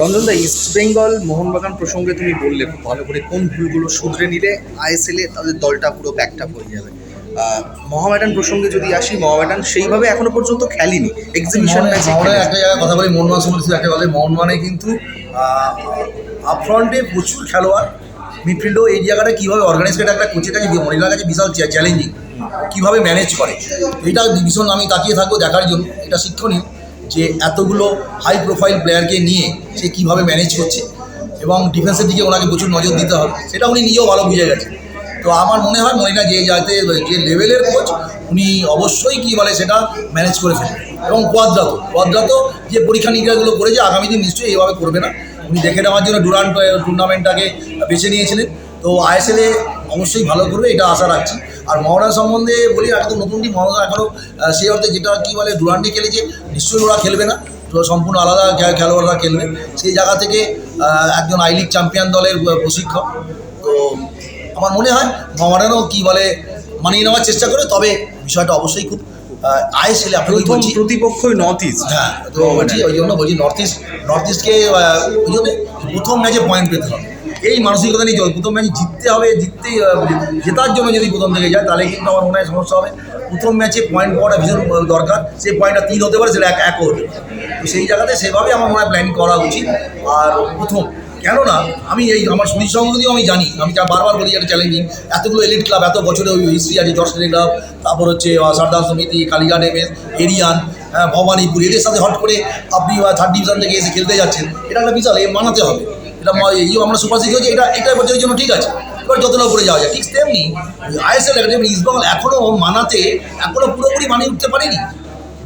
রঞ্জনদা east Bengal Mohun Bagan প্রসঙ্গে তুমি বললে খুব ভালো করে কোন ভুলগুলো শুধরে নিলে আইএসএল এ তাদের দলটা পুরো ব্যাকটাপ হয়ে যাবে। মোহামেডান প্রসঙ্গে যদি আসি মোহামেডান সেইভাবে এখনও পর্যন্ত খেলেনি। এক্সিবিশন ম্যাচে মোহনের একটা জায়গায় কথা বলি মোহনবাগান সম্বন্ধে একটা বলে মোহন মানে কিন্তু আপফ্রন্টে প্রচুর খেলোয়াড় মিডফিল্ডও এই জায়গাটা কীভাবে অর্গানাইজ করে একটা কোচের কাছে মহিলার কাছে বিশাল চ্যালেঞ্জিং কীভাবে ম্যানেজ করে এটা ভীষণ আমি তাকিয়ে থাকব দেখার জন্য এটা শিক্ষণীয়। যে এতগুলো হাই প্রোফাইল প্লেয়ারকে নিয়ে সে কীভাবে ম্যানেজ করছে এবং ডিফেন্সের দিকে ওনাকে প্রচুর নজর দিতে হবে, সেটা উনি নিজেও ভালো বুঝে গেছেন। তো আমার মনে হয় মনিরা যে যাতে যে লেভেলের কোচ উনি অবশ্যই কী বলে সেটা ম্যানেজ করে ফেলবে এবং কোয়াদ্রাত কোয়াদ্রাত যে পরীক্ষা নিরীক্ষাগুলো করেছে, আগামী দিন নিশ্চয়ই এইভাবে করবে না। উনি দেখে নেওয়ার জন্য ডুরান্ট টুর্নামেন্টটাকে বেছে নিয়েছিলেন। তো আইএসএলে অবশ্যই ভালো করবে, এটা আশা রাখছি। আর মহড়া সম্বন্ধে বলি তো নতুন টিম মহড়া এখনও সেই অর্থে যেটা কী বলে, দুরান্ডি খেলেছে, নিশ্চয়ই ওরা খেলবে না। সম্পূর্ণ আলাদা খেলোয়াড়রা খেলবে। সেই জায়গা থেকে একজন আই লিগ চ্যাম্পিয়ন দলের প্রশিক্ষক। তো আমার মনে হয় মহামারানও কী বলে, মানিয়ে নেওয়ার চেষ্টা করে, তবে বিষয়টা অবশ্যই খুব আইএসএলে আপনাকে বলছি? প্রতিপক্ষই নর্থ ইস্ট হ্যাঁ তো বলছি ওই জন্য বলছি নর্থ ইস্ট নর্থ ইস্টকে ওই জন্য প্রথম ম্যাচে পয়েন্ট পেতে হবে। এই মানসিকতা নিয়ে চল প্রথম ম্যাচে জিততে হবে জিততে জেতার জন্য যদি প্রথম থেকে যায় তাহলে কিন্তু আমার মনে হয় সমস্যা হবে। প্রথম ম্যাচে পয়েন্ট পাওয়াটা ভীষণ দরকার। সেই পয়েন্টটা তিন হতে পারে সেটা এক একও হতে তো সেই জায়গাতে সেভাবে আমার মনে হয় প্ল্যানিং করা উচিত। আর প্রথম কেননা আমি এই আমার শরীর আমি জানি, আমি যা বারবার বলি একটা চ্যালেঞ্জিং এতগুলো এলিট ক্লাব এত বছরে ওই হিস্ট্রি আছে জর্জ ক্লাব তারপর হচ্ছে সর্দার সমিতি, কালীঘাট এম এরিয়ান ভবানীপুর, এদের সাথে হট করে আপনি থার্ড ডিভিশন থেকে এসে খেলতে যাচ্ছেন। এটা একটা বিশাল, এ মানাতে হবে। এটা এই আমরা সুপার সিক্স হচ্ছে এটা এটা বছরের জন্য ঠিক আছে, এবার যতটা উপরে যাওয়া যায়, ঠিক তেমনি আইএসএল একাডেমি ইস্টবেঙ্গল এখনও মানাতে এখনও পুরোপুরি মানিয়ে উঠতে পারেনি।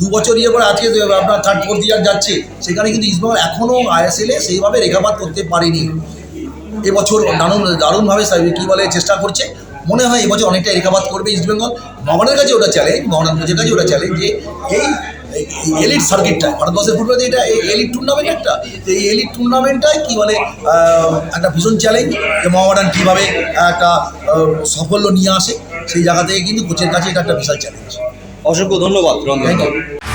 দু বছর ইয়ে করে আজকে আপনার থার্ড ফোর্থ ইয়ার যাচ্ছে, সেখানে কিন্তু ইস্টবেঙ্গল এখনও আইএসএলে সেইভাবে রেখাপাত করতে পারেনি। এবছর দারুণ, দারুণভাবে কী বলে চেষ্টা করছে। মনে হয় এবছর অনেকটা রেখাপাত করবে ইস্টবেঙ্গল মহানের কাছে ওটা চ্যালেঞ্জ মোহন কোচের কাছে ওটা চ্যালেঞ্জ যে এই এলিট সার্কিটটা ভারতবর্ষের ফুটবলে এটা এলিট টুর্নামেন্ট একটা, এই এলিট টুর্নামেন্টটাই কী বলে একটা ভীষণ চ্যালেঞ্জ যে মোহামেডান কীভাবে একটা সাফল্য নিয়ে আসে, সেই জায়গা থেকে কিন্তু কোচের কাছে এটা একটা বিশাল চ্যালেঞ্জ অসংখ্য ধন্যবাদ রঞ্জন